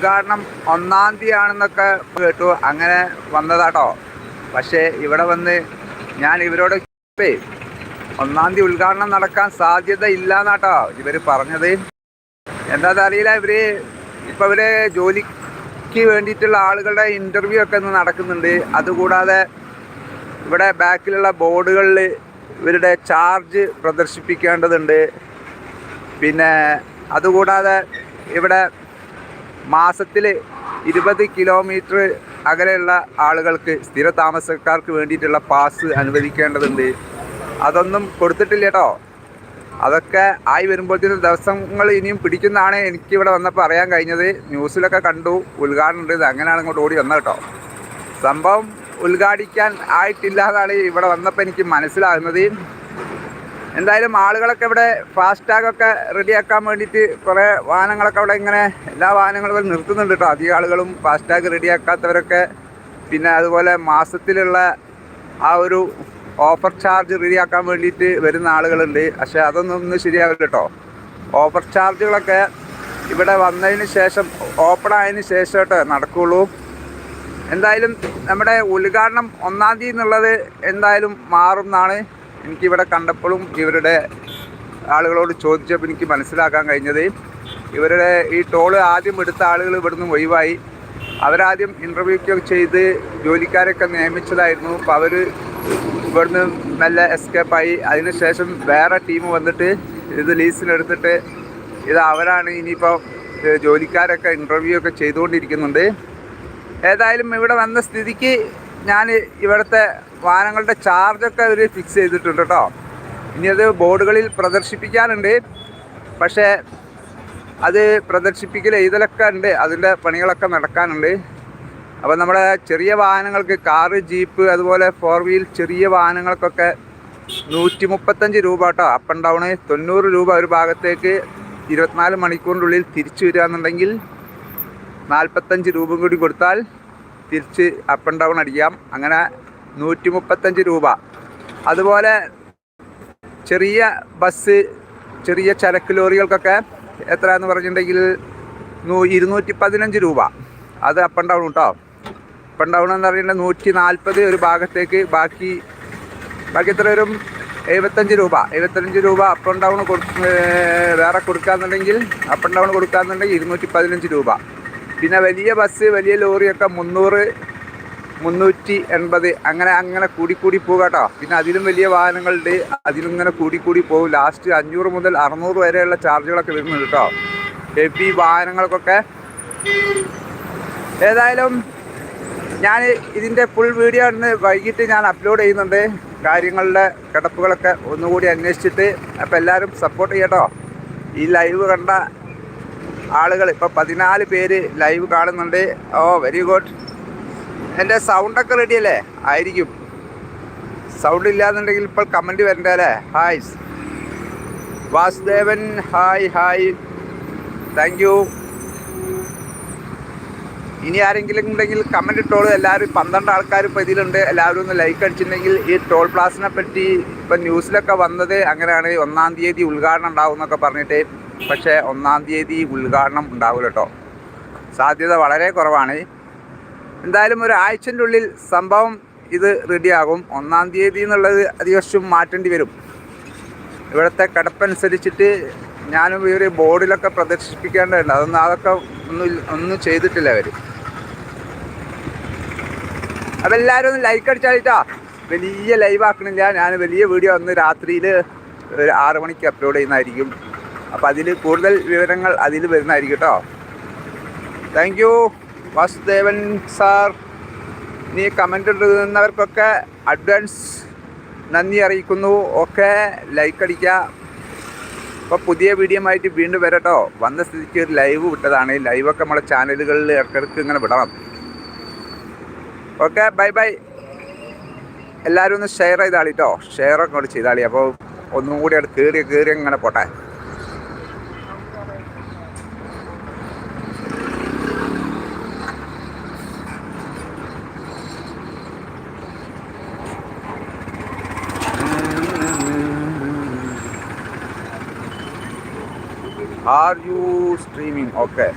ഉദ്ഘാടനം ഒന്നാം തീയതി ആണെന്നൊക്കെ കേട്ടു. അങ്ങനെ വന്നതാട്ടോ. പക്ഷേ ഇവിടെ വന്ന് ഞാൻ ഇവരോട് ഒന്നാം തീയതി ഉദ്ഘാടനം നടക്കാൻ സാധ്യത ഇല്ല എന്നാട്ടോ ഇവർ പറഞ്ഞത്. എന്താണെന്ന് അറിയില്ല ഇവർ. ഇപ്പൊ ഇവർ ജോലിക്ക് വേണ്ടിയിട്ടുള്ള ആളുകളുടെ ഇന്റർവ്യൂ ഒക്കെ ഇന്ന് നടക്കുന്നുണ്ട്. അതുകൂടാതെ ഇവിടെ ബാക്കിലുള്ള ബോർഡുകളിൽ ഇവരുടെ ചാർജ് പ്രദർശിപ്പിക്കേണ്ടതുണ്ട്. പിന്നെ അതുകൂടാതെ ഇവിടെ മാസത്തിൽ ഇരുപത് കിലോമീറ്റർ അകലെയുള്ള ആളുകൾക്ക് സ്ഥിര താമസക്കാർക്ക് വേണ്ടിയിട്ടുള്ള പാസ് അനുവദിക്കേണ്ടതുണ്ട്. അതൊന്നും കൊടുത്തിട്ടില്ല കേട്ടോ. അതൊക്കെ ആയി വരുമ്പോഴത്തേക്കും ദിവസങ്ങൾ ഇനിയും പിടിക്കുന്നതാണ് എനിക്കിവിടെ വന്നപ്പോൾ അറിയാൻ കഴിഞ്ഞത്. ന്യൂസിലൊക്കെ കണ്ടു ഉദ്ഘാടനം ഉണ്ട്. അങ്ങനെയാണ് ഇങ്ങോട്ട് ഓടി വന്നത് കേട്ടോ. സംഭവം ഉദ്ഘാടിക്കാൻ ആയിട്ടില്ല എന്നാണ് ഇവിടെ വന്നപ്പോൾ എനിക്ക് മനസ്സിലാകുന്നത്. എന്തായാലും ആളുകളൊക്കെ ഇവിടെ ഫാസ്റ്റാഗൊക്കെ റെഡിയാക്കാൻ വേണ്ടിയിട്ട് കുറേ വാഹനങ്ങളൊക്കെ അവിടെ ഇങ്ങനെ എല്ലാ വാഹനങ്ങളും ഇവിടെ നിർത്തുന്നുണ്ട് കേട്ടോ. അധികം ആളുകളും ഫാസ്റ്റാഗ് റെഡിയാക്കാത്തവരൊക്കെ പിന്നെ അതുപോലെ മാസത്തിലുള്ള ആ ഒരു ഓഫർ ചാർജ് റെഡിയാക്കാൻ വേണ്ടിയിട്ട് വരുന്ന ആളുകളുണ്ട്. പക്ഷേ അതൊന്നും ഒന്ന് ശരിയാവില്ല കേട്ടോ. ഓഫർ ചാർജുകളൊക്കെ ഇവിടെ വന്നതിന് ശേഷം ഓപ്പൺ ആയതിന് ശേഷം കേട്ടോ നടക്കുകയുള്ളൂ എന്തായാലും നമ്മുടെ ഉദ്ഘാടനം ഒന്നാം തീയതി എന്നുള്ളത് എന്തായാലും മാറും എന്നാണ് എനിക്കിവിടെ കണ്ടപ്പോഴും ഇവരുടെ ആളുകളോട് ചോദിച്ചപ്പോൾ എനിക്ക് മനസ്സിലാക്കാൻ കഴിഞ്ഞത് ഇവരുടെ ഈ ടോൾ ആദ്യം എടുത്ത ആളുകൾ ഇവിടുന്ന് ഒഴിവായി. അവരാദ്യം ഇന്റർവ്യൂ ഒക്കെ ചെയ്ത് ജോലിക്കാരൊക്കെ നിയമിച്ചതായിരുന്നു. അപ്പോൾ അവർ ഇവിടുന്ന് നല്ല എസ്കേപ്പായി അതിനുശേഷം വേറെ ടീം വന്നിട്ട് ഇത് ലീസിനെടുത്തിട്ട് ഇത് അവരാണ് ഇനിയിപ്പോൾ ജോലിക്കാരൊക്കെ ഇന്റർവ്യൂ ഒക്കെ ചെയ്തുകൊണ്ടിരിക്കുന്നുണ്ട്. ഏതായാലും ഇവിടെ വന്ന സ്ഥിതിക്ക് ഞാൻ ഇവിടുത്തെ വാഹനങ്ങളുടെ ചാർജൊക്കെ അവർ ഫിക്സ് ചെയ്തിട്ടുണ്ട് കേട്ടോ ഇനി അത് ബോർഡുകളിൽ പ്രദർശിപ്പിക്കാനുണ്ട്. പക്ഷേ അത് പ്രദർശിപ്പിക്കൽ എഴുതലൊക്കെ ഉണ്ട്. അതിന്റെ പണികളൊക്കെ നടക്കാനുണ്ട്. അപ്പോൾ നമ്മുടെ ചെറിയ വാഹനങ്ങൾക്ക് കാറ് ജീപ്പ് അതുപോലെ ഫോർ വീൽ ചെറിയ വാഹനങ്ങൾക്കൊക്കെ നൂറ്റി മുപ്പത്തഞ്ച് രൂപ കേട്ടോ അപ്പ് ആൻഡ് ഡൗണ് തൊണ്ണൂറ് രൂപ ഒരു ഭാഗത്തേക്ക് ഇരുപത്തിനാല് മണിക്കൂറിന്റെ ഉള്ളിൽ തിരിച്ചു വരിക എന്നുണ്ടെങ്കിൽ നാൽപ്പത്തഞ്ച് രൂപ കൂടി കൊടുത്താൽ തിരിച്ച് അപ്പ് ആൻഡ് ഡൗൺ അടിക്കാം. അങ്ങനെ നൂറ്റി മുപ്പത്തഞ്ച് രൂപ. അതുപോലെ ചെറിയ ബസ് ചെറിയ ചരക്ക് ലോറികൾക്കൊക്കെ എത്ര എന്ന് പറഞ്ഞിട്ടുണ്ടെങ്കിൽ ഇരുന്നൂറ്റി പതിനഞ്ച് രൂപ. അത് അപ്പ് ആൻഡ് ഡൗൺ കേട്ടോ അപ്പ് ആൻഡ് ഡൗൺ എന്ന് പറയുന്നത് നൂറ്റി നാൽപ്പത് ഒരു ഭാഗത്തേക്ക് ബാക്കി ബാക്കി എത്ര വരും? എഴുപത്തഞ്ച് രൂപ. എഴുപത്തഞ്ച് രൂപ അപ്പ് ആൻഡ് ഡൗൺ കൊടു വേറെ കൊടുക്കാന്നുണ്ടെങ്കിൽ അപ്പ് ആൻഡ് ഡൗൺ കൊടുക്കാന്നുണ്ടെങ്കിൽ ഇരുന്നൂറ്റി പതിനഞ്ച് രൂപ. പിന്നെ വലിയ ബസ് വലിയ ലോറിയൊക്കെ മുന്നൂറ് മുന്നൂറ്റി എൺപത്. അങ്ങനെ അങ്ങനെ കൂടി കൂടി പോകുക കേട്ടോ. പിന്നെ അതിലും വലിയ വാഹനങ്ങളുണ്ട്. അതിലും ഇങ്ങനെ കൂടി കൂടി പോകും. ലാസ്റ്റ് അഞ്ഞൂറ് മുതൽ അറുന്നൂറ് വരെയുള്ള ചാർജുകളൊക്കെ വരുന്നുണ്ട് കേട്ടോ. ഹെവി വാഹനങ്ങൾക്കൊക്കെ. ഏതായാലും ഞാൻ ഇതിന്റെ ഫുൾ വീഡിയോ ഇന്ന് വൈകിട്ട് ഞാൻ അപ്ലോഡ് ചെയ്യുന്നുണ്ട്. കാര്യങ്ങളുടെ കിടപ്പുകളൊക്കെ ഒന്നുകൂടി അന്വേഷിച്ചിട്ട് അപ്പോൾ എല്ലാവരും സപ്പോർട്ട് ചെയ്യട്ടോ. ഈ ലൈവ് കണ്ട ആളുകൾ ഇപ്പോൾ പതിനാല് പേര് ലൈവ് കാണുന്നുണ്ട്. ഓ വെരി ഗുഡ് എന്റെ സൗണ്ടൊക്കെ റെഡി അല്ലേ? ആയിരിക്കും. സൗണ്ട് ഇല്ലാന്നുണ്ടെങ്കിൽ ഇപ്പോൾ കമന്റ് വരണ്ട അല്ലേ? Hi Vasudevan hi hi thank you ഇനി ആരെങ്കിലും ഉണ്ടെങ്കിൽ കമന്റ് ഇട്ടോളൂ. എല്ലാവരും പന്ത്രണ്ട് ആൾക്കാർ ഇപ്പോൾ ഇതിലുണ്ട്. എല്ലാവരും ഒന്ന് ലൈക്ക് അടിച്ചിട്ടുണ്ടെങ്കിൽ ഈ ടോൾ പ്ലാസിനെ പറ്റി ഇപ്പം ന്യൂസിലൊക്കെ വന്നത് അങ്ങനെയാണ്. ഒന്നാം തീയതി ഉദ്ഘാടനം ഉണ്ടാവും എന്നൊക്കെ പറഞ്ഞിട്ട്. പക്ഷേ ഒന്നാം തീയതി ഉദ്ഘാടനം ഉണ്ടാവില്ല കേട്ടോ. സാധ്യത വളരെ കുറവാണ്. എന്തായാലും ഒരു ആഴ്ചന്റെ ഉള്ളിൽ സംഭവം ഇത് റെഡിയാകും. ഒന്നാം തീയതി എന്നുള്ളത് അധികം മാറ്റേണ്ടി വരും. ഇവിടുത്തെ കിടപ്പനുസരിച്ചിട്ട് ഞാനും ഒരു ബോർഡിലൊക്കെ പ്രദർശിപ്പിക്കേണ്ടതുണ്ട്. അതൊന്നും അതൊക്കെ ഒന്നും ഒന്നും ചെയ്തിട്ടില്ല അവർ അപ്പം എല്ലാവരും ഒന്ന് ലൈക്ക് അടിച്ചാലിട്ടാ വലിയ ലൈവ് ആക്കണില്ല. ഞാൻ വലിയ വീഡിയോ ഒന്ന് രാത്രിയിൽ ഒരു ആറ് മണിക്ക് അപ്ലോഡ് ചെയ്യുന്നതായിരിക്കും. അപ്പം അതിൽ കൂടുതൽ വിവരങ്ങൾ അതിൽ വരുന്നതായിരിക്കും കേട്ടോ. താങ്ക് യു വാസുദേവൻ സാർ നീ കമന്റ് ഇടുന്നവർക്കൊക്കെ അഡ്വാൻസ് നന്ദി അറിയിക്കുന്നു. ഒക്കെ ലൈക്ക് അടിക്കുക. അപ്പോൾ പുതിയ വീഡിയോ ആയിട്ട് വീണ്ടും വരട്ടോ വന്ന സ്ഥിതിക്ക് ഒരു ലൈവ് വിട്ടതാണ്. ലൈവൊക്കെ നമ്മളെ ചാനലുകളിൽ ഇടയ്ക്കിടയ്ക്ക് ഇങ്ങനെ വിടണം. ഓക്കെ ബൈ ബൈ എല്ലാവരും ഒന്ന് ഷെയർ ചെയ്താളിട്ടോ ഷെയറൊക്കെ കൂടി ചെയ്താളി. അപ്പോൾ ഒന്നും കൂടി അവിടെ കയറി കയറി ഇങ്ങനെ പോട്ടെ. Are you streaming okay